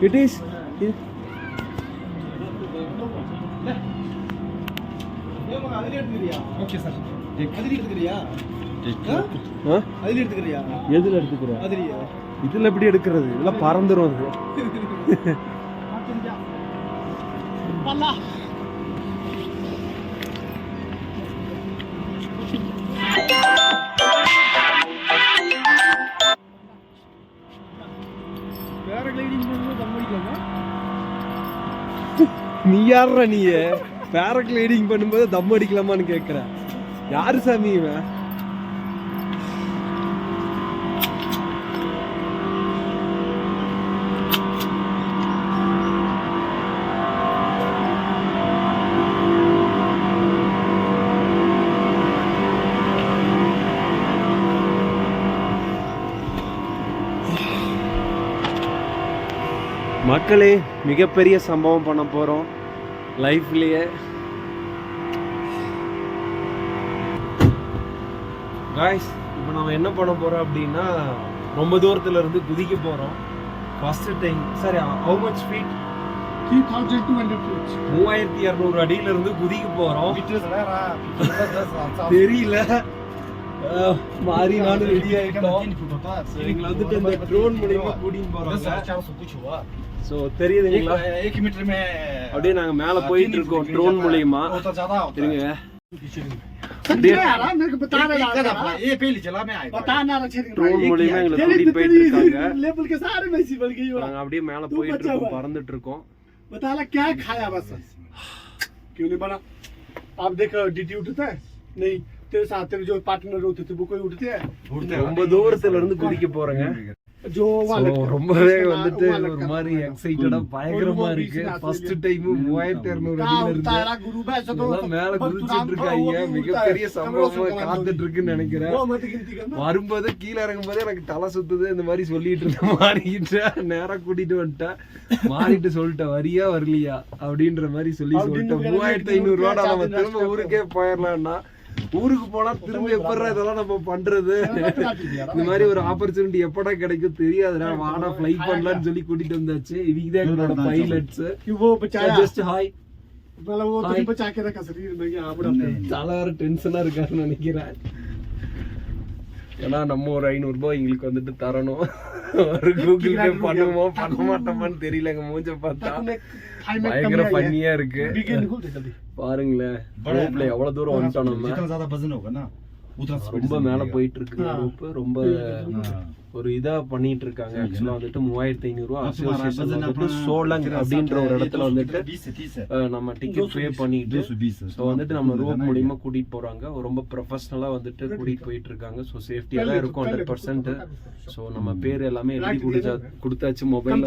It is. Okay sir அதிரி எடுத்துக்கிறியா ஆ? அதிரி எடுத்துக்கிறியா எதுல எடுத்துக்கிற? அதிரியா இதுல எப்படி எடுக்கிறது? இதெல்லாம் பறந்துரும் அது. பேராகிளைடிங் நீ யாருடா நீ பேராகிளைடிங் பண்ணும்போது தம் அடிக்கலாமான்னு கேட்குறேன் யாரு சாமி இவன்? மக்களே மிகப்பெரிய சம்பவம் பண்ண போகிறோம் லைஃப்லேயே. காய்ஸ் இப்போ நம்ம என்ன பண்ண போகிறோம் அப்படின்னா ரொம்ப தூரத்தில் இருந்து குதிக்க போகிறோம் ஃபர்ஸ்ட் டைம் சரி ஹவு மச் ஃபீட் மூவாயிரத்தி இரநூறு அடியில இருந்து குதிக்க போறோம். தெரியல. மாறி நானும் ரெடி ஆயிட்டோம். எங்களை வந்துட்டு இந்த ட்ரோன் மூலியமா கூட்டின்னு போறோம் சோ தெரியுதுங்களா एक मीटर में அப்படியே நாங்க மேல போயிட்டு இருக்கோம் ட்ரோன் மூலியமா होता ज्यादा होता இருங்க है அப்படியே मेरे को बता रहा ये पहले चला मैं आया बताना रहा ட்ரோன் மூலியமா எங்களை கூட்டிட்டு போயிட்டு இருக்காங்க लेवल के सारे में सी बन गई நாங்க அப்படியே மேல போயிட்டு இருக்கோம் பறந்துட்டு இருக்கோம் बता ला क्या खाया बस क्यों नहीं बना आप देख ड्यूटी उठता है नहीं तेरे साथ तेरे जो पार्टनर होते थे वो कोई उठते हैं ரொம்ப தூரத்துல இருந்து குதிக்க போறேங்க जो So, ரொம்பவே வந்துட்டு ஒரு மாதிரி எக்ஸைட்டடா பயங்கரமா இருக்கு. ஃபர்ஸ்ட் டைம் மூவாயிரத்தி இருநூறு அடியில மேல குதிச்சிட்டு இருக்காங்க. மிகப்பெரிய சம்பவமா காத்துட்டு இருக்குன்னு நினைக்கிறேன். வரும்போது கீழே இறங்கும்போது எனக்கு தலை சுத்துது. இந்த மாதிரி சொல்லிட்டு இருந்த மாறிக்கிட்டேன் நேரம் கூட்டிட்டு வந்துட்டேன். மாறிட்டு சொல்லிட்டேன் வரியா வரலையா? அப்படின்ற மாதிரி சொல்லி சொல்லிட்டேன். மூவாயிரத்தி ஐநூறு ரூபா நம்ம திரும்ப ஊருக்கே போயிடலாம்னா ஊருக்கு போனா திரும்ப எப்படா இதெல்லாம் நம்ம பண்றது? இந்த மாதிரி ஒரு ஆப்பர்ச்சுனிட்டி எப்படா கிடைக்கும் தெரியாதுடா. வாடா ஃப்ளை பண்ணலாம்னு சொல்லி கூட்டிட்டு வந்தாச்சு. இவங்க தான் எங்களோட பைலட்ஸ் ஜஸ்ட் ஹாய் தலைவர் டென்ஷனா இருக்காருன்னு நினைக்கிறேன். ஏன்னா நம்ம ஒரு ஐநூறு ரூபாய் எங்களுக்கு வந்துட்டு தரணும். ஒரு கூகுள் பே பண்ணுமோ பண்ண மாட்டோமான்னு தெரியலங்க மூஞ்ச பார்த்தா. பயங்கர பண்ணியா இருக்கு. பாருங்களேன் ரோப்ல எவ்வளவு தூரம் வந்துட்டோம் நம்ம. ரொம்ப மேல போயிட்டு இருக்கு ரொம்ப ஒரு இதா பண்ணிட்டு இருக்காங்க ஆக்சுவலா வந்துட்டு மூவாயிரத்தி ஐநூறுரூவா அசோசியேஷன் சோலங் அப்படின்ற ஒரு இடத்துல வந்துட்டு நம்ம டிக்கெட் பே பண்ணிட்டு சோ வந்துட்டு நம்ம ரோப் மூலியமா கூட்டிட்டு போறாங்க. ரொம்ப ப்ரொஃபஷனலாக வந்துட்டு கூட்டிட்டு போயிட்டு இருக்காங்க ஸோ சேஃப்டியாக தான் இருக்கும். ஹண்ட்ரட் பர்சன்ட் சோ நம்ம பேர் எல்லாமே எழுதி குடிச்சா கொடுத்தாச்சு மொபைல்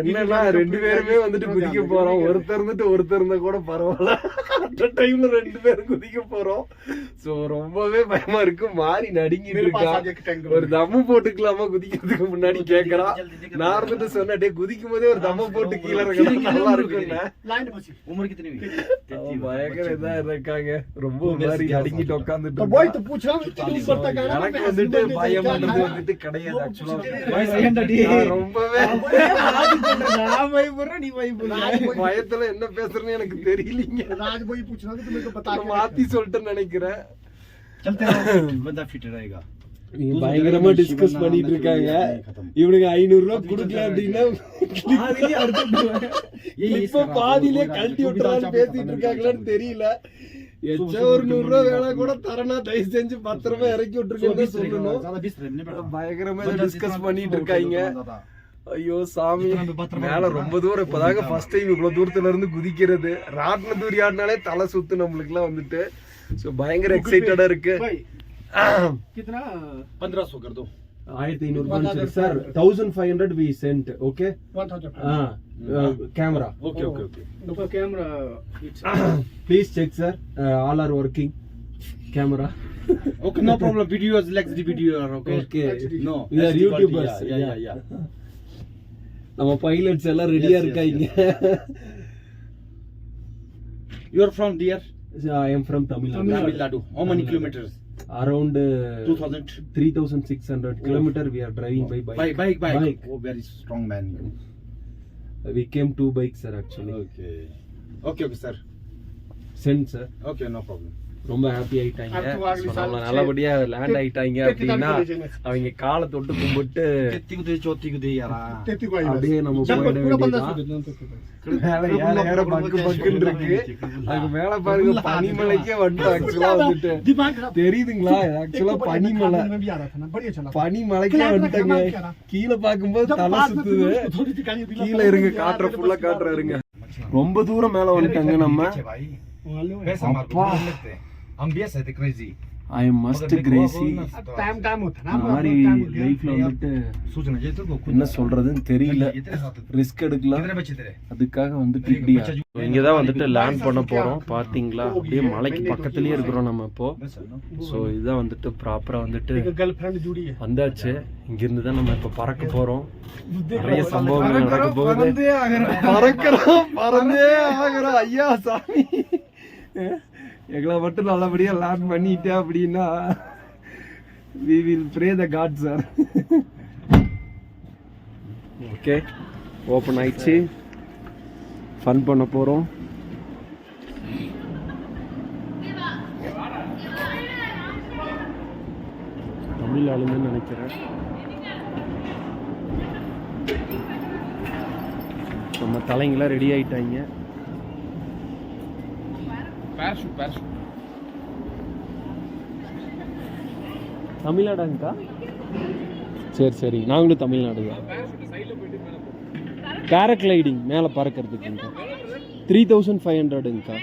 என்னன்னா ரெண்டு பேருமே வந்துட்டு குதிக்க போறோம். ஒருத்தர் இருந்துட்டு ஒருத்தர் இருந்தா கூட பரவாயில்ல. அந்த டைம்ல ரெண்டு பேரும் குதிக்க போறோம். சோ ரொம்பவே பயமா இருக்கு. மாறி நடுங்கிட்டு இருக்காங்க पास இருக்கா आज एक टैंक ஒரு தம்மு போட்டுக்கலாமா குதிக்கிறதுக்கு முன்னாடி கேக்குறான் நான் இருந்துட்டு சொன்னேன் டே குதிக்கும் போதே ஒரு தம்மு போட்டு கீழே இறங்கினா நல்லா இருக்கும்னா लाइन बची उम्र कितनी हुई அவன் பயங்கர இதா இருக்காங்க ரொம்ப ஒரு மாதிரி நடுங்கிட்டு உட்காந்துட்டு तो वही तो पूछ रहा हूँ तुम बढ़ता क्या रहा எனக்கு வந்துட்டு பயம் பண்றது வந்துட்டு கிடையாது ஆக்சுவலா ரொம்பவே பயத்துல என்ன பேசுறேன்னு எனக்கு தெரியலீங்க राज वही पूछ रहा था तो मेरे को बता நான் மாத்தி சொல்லிட்டேன்னு நினைக்கிறேன் चलते रहो बंदा फिट रहेगा பயங்கரமா டிஸ்கஸ் பண்ணிட்டு இருக்காங்க. இவனுக்கு ஐநூறு ரூபாய் கொடுக்கல அப்படின்னா இப்ப பாதியிலே கழட்டி விட்டுறான்னு பேசிட்டு இருக்காங்களான்னு தெரியல. எச்சோ ஒரு நூறு ரூபாய் வேணா கூட தரனா தயவு செஞ்சு பத்து ரூபாய் இறக்கி விட்டுருக்கேன்னு சொல்லணும். பயங்கரமா டிஸ்கஸ் பண்ணிட்டு இருக்காங்க. ஐயோ சாமி மேல ரொம்ப தூரம் இப்பதாங்க ஃபர்ஸ்ட் டைம் இவ்வளவு தூரத்துல இருந்து குதிக்கிறது. ராட்டின தூரி ஆடினாலே தலை சுத்து நம்மளுக்கு எல்லாம் வந்துட்டு. சோ பயங்கர எக்ஸைட்டடா இருக்கு. कितना पंद्रह सौ कर दो ஆயிரத்தி ஐநூறு sir thousand five hundred we send okay one thousand camera okay okay okay देखो camera please check sir all are working camera Okay, no problem. Video is like the video, okay? Okay. No. We are HD quality, YouTubers. Yeah, yeah, yeah. நம்ம pilots எல்லாம் ரெடியா Yes, yes, இருக்காங்க You are from there? I am from Tamil Nadu Tamil Nadu. How many kilometers? around uh, 2000 3600 kilometer we are driving oh. by bike. bike. bike bike. Bike. Oh very strong man. We came two bikes sir actually. Okay. Okay okay sir. Send sir. Okay no problem. ரொம்ப happy ஆயிட்டாங்க நம்மள நல்லபடியா land ஆயிட்டாங்க அப்படின்னா அவங்க காலை தொட்டு கும்பிட்டு தெத்தி குதி சோத்தி குதியாரா அப்படியே நம்ம போயிட வேண்டியதான் மேல பாருங்க பனிமலைக்கே வந்து ஆக்சுவலா வந்துட்டு தெரியுதுங்களா ஆக்சுவலா பனிமலை பனிமலைக்கே வந்துட்டாங்க கீழே பாக்கும்போது தலை சுத்துது கீழே இருங்க காட்டுற ஃபுல்லா காட்டுற இருங்க ரொம்ப தூரம் மேல வந்துட்டாங்க நம்ம பேசாம அம்பியஸ் மஸ்ட் கிரேசி மாதிரி லைஃப்ல என்ன சொல்றதுன்னு தெரியல. ரிஸ்க் எடுக்கலாம். அதுக்காக வந்துட்டு இப்படியா? தான் வந்துட்டு லேண்ட் பண்ண போறோம் பாத்தீங்களா? அப்படியே மலைக்கு பக்கத்துலயே இருக்கிறோம் நம்ம இப்போ. ஸோ இதுதான் வந்துட்டு ப்ராப்பரா வந்துட்டு வந்தாச்சு இங்க இருந்து தான் நம்ம இப்ப பறக்க போறோம். நிறைய சம்பவங்கள் நடக்க போகுது. பறக்கிறோம் பறந்தே ஆகிறோம். ஐயா சாமி. எங்களை மட்டும் நல்லபடியாக லேண்ட் பண்ணிட்டேன் அப்படின்னா we will pray the god sir okay open ஆயிடுச்சு. ஃபன் பண்ண போகிறோம் தமிழ் ஆளுங்கன்னு நினைக்கிறேன். நம்ம தலைங்களாம் ரெடி ஆகிட்டாங்க பேரஷூட் பேரஷூட் தமிழ்நாடாங்கக்கா சரி சரி. நாங்களும் தமிழ்நாடு தான் பேராக்ளைடிங் மேலே பறக்கிறதுக்குங்கக்கா த்ரீ தௌசண்ட் ஃபைவ் ஹண்ட்ரடுங்கக்கா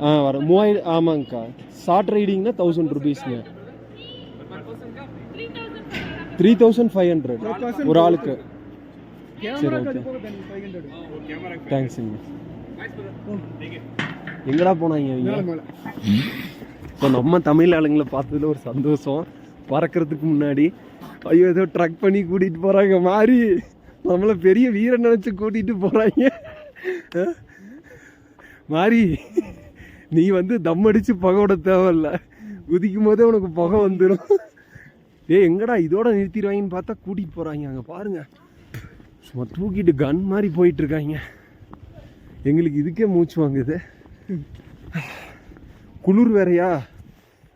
ஆ வர மூவாயிரம் ஆமாங்கக்கா ஷார்ட் ரைடிங்னா தௌசண்ட் ருபீஸ்ங்க த்ரீ தௌசண்ட் ஃபைவ் ஹண்ட்ரட் ஒரு ஆளுக்கு. சரி ஓகே தேங்க்ஸுங்க எங்கடா போனாங்க அவங்க இப்போ நம்ம தமிழ் ஆளுங்களை பார்த்ததுல ஒரு சந்தோஷம். பறக்கிறதுக்கு முன்னாடி ஐயோ ஏதோ ட்ரக் பண்ணி கூட்டிட்டு போறாங்க மாறி. நம்மள பெரிய வீரன் நினைச்சு கூட்டிட்டு போறாங்க. அஹ்? மாறி நீ வந்து தம் அடிச்சு புகை விட தேவையில்ல. குதிக்கும் போதே உனக்கு புகை வந்துடும் ஏய் எங்கடா இதோட நிறுத்திடுவாங்கன்னு பார்த்தா கூட்டிட்டு போறாங்க. அங்க பாருங்க. சும்மா தூக்கிட்டு கன் மாதிரி போயிட்டு இருக்காங்க. எங்களுக்கு இதுக்கே மூச்சு வாங்குது. குளிர் வேறயா?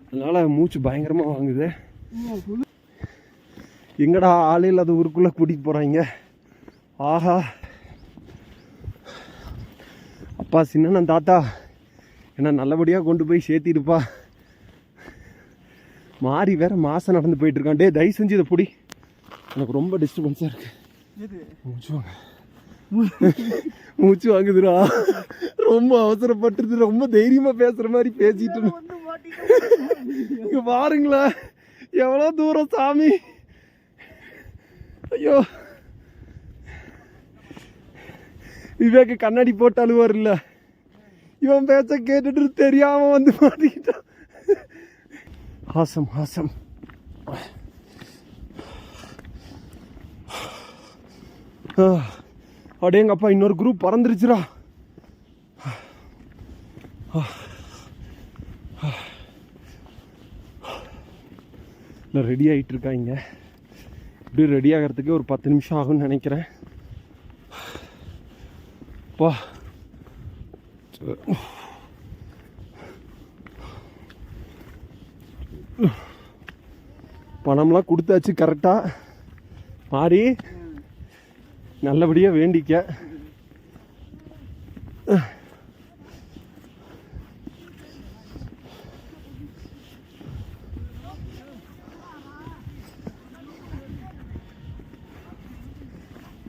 அதனால மூச்சு பயங்கரமா வாங்குது. எங்கடா ஆளே இல்லாத ஊருக்குள்ள கூட்டிட்டு போறாங்க? ஆஹா. அப்பா சின்ன தாத்தா என்ன நல்லபடியா கொண்டு போய் சேர்த்திடுப்பா. மாறி வேற மாசம் நடந்து போயிட்டு இருக்கான். டேய் தயவு செஞ்சு இதை புடி. எனக்கு ரொம்ப டிஸ்டர்பன்ஸா இருக்கு. மூச்சு வாங்க மூச்சு வாங்குதுடா. ரொம்ப அவசரப்பட்டுது ரொம்ப தைரியமா பேசுற மாதிரி பேசிட்டு. இங்க பாருங்களேன் எவ்வளவு தூரம் சாமி? ஐயோ. விவேக்கு கண்ணாடி போட்டு அழுவார் இல்ல இவன் பேச்ச கேட்டுட்டு தெரியாம வந்து மாட்டிக்கிட்டான். ஹாசம் ஹாசம் அடேங்கப்பா இன்னொரு குரூப் பறந்துருச்சுரா இல்லை ரெடி ஆகிட்டு இருக்காங்க இப்படி ரெடி ஆகிறதுக்கு ஒரு பத்து நிமிஷம் ஆகும்னு நினைக்கிறேன். பா. பணம்லாம் கொடுத்தாச்சு கரெக்டாக மாறி. நல்லபடியாக வேண்டிக்க.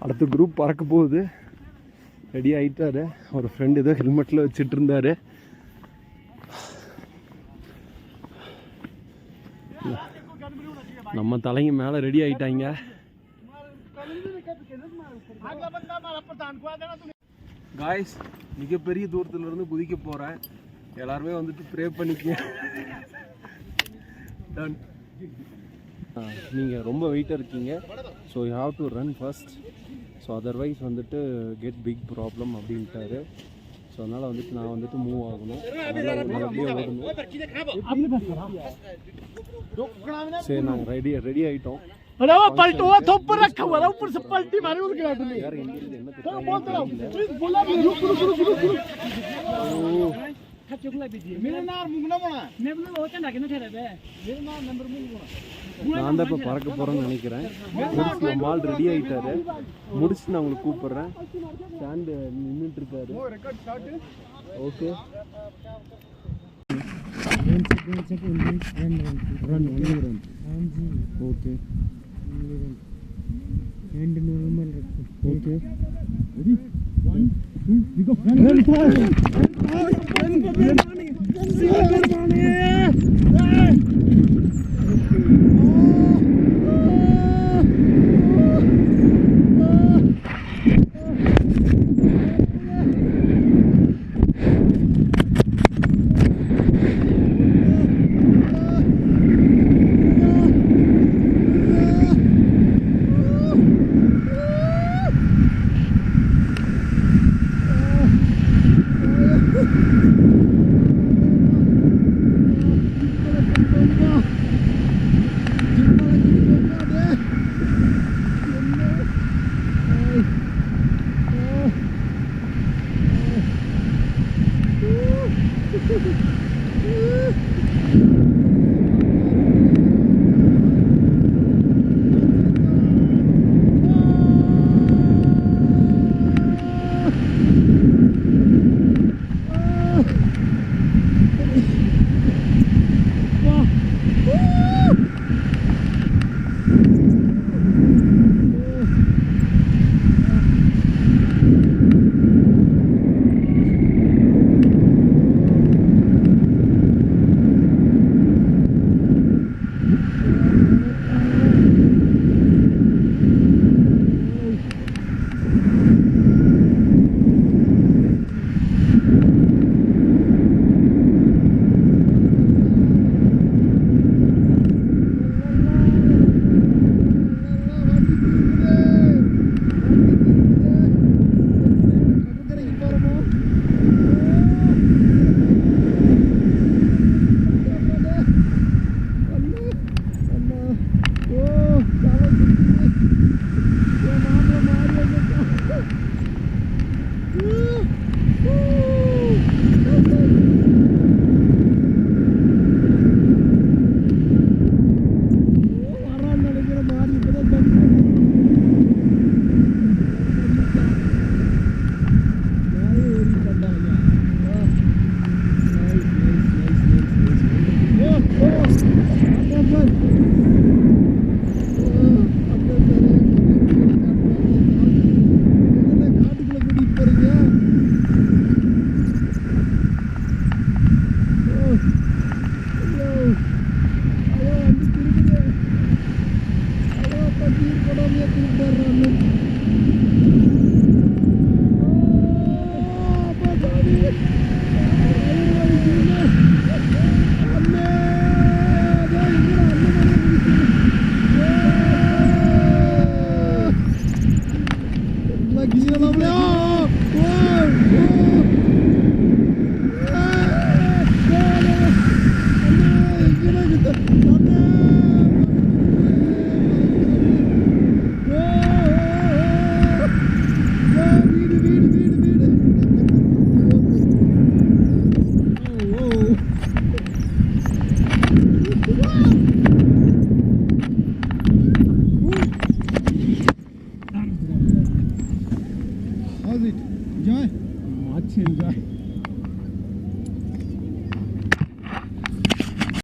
அடுத்த குரூப் பறக்க போகுது. ரெடி ஆகிட்டாரு ஒரு ஃப்ரெண்டு ஏதோ ஹெல்மெட்டில் வச்சுட்டு இருந்தாரு. நம்ம தலைங்க மேலே ரெடி ஆகிட்டாங்க காய்ஸ் மிகப்பெரிய தூரத்துல இருந்து குதிக்க போறேன் எல்லாருமே வந்துட்டு ப்ரே பண்ணிக்க Done. ஆ, நீங்க ரொம்ப வெயிட்டாக இருக்கீங்க so you have to run first so otherwise வந்துட்டு கெட் பிக் ப்ராப்ளம் அப்படின்ட்டாரு ஸோ அதனால் வந்துட்டு நான் வந்துட்டு மூவ் ஆகணும் ஓடணும் சரி நாங்கள் ரெடி ரெடி ஆகிட்டோம் अरे वो पलटो हुआ तो ऊपर रखा हुआ था ऊपर से पलटी मारी उसके बाद में வேறு எங்கேருந்து என்ன तो बोलते रहो प्लीज बोला भी रुक रुक रुक रुक रुक मेरा नाम मुंगना बना நான் தான் இப்போ பறக்க போகிறேன்னு நினைக்கிறேன் முடிச்சு நம்ம ஆள் ரெடி ஆகிட்டாரு முடிச்சுட்டு நான் உங்களுக்கு கூப்பிட்றேன் ஸ்டாண்டு நின்றுட்டு இருக்காரு एंड नॉर्मल रखो okay ready 1 2 3 go run fast run fast run fast run fast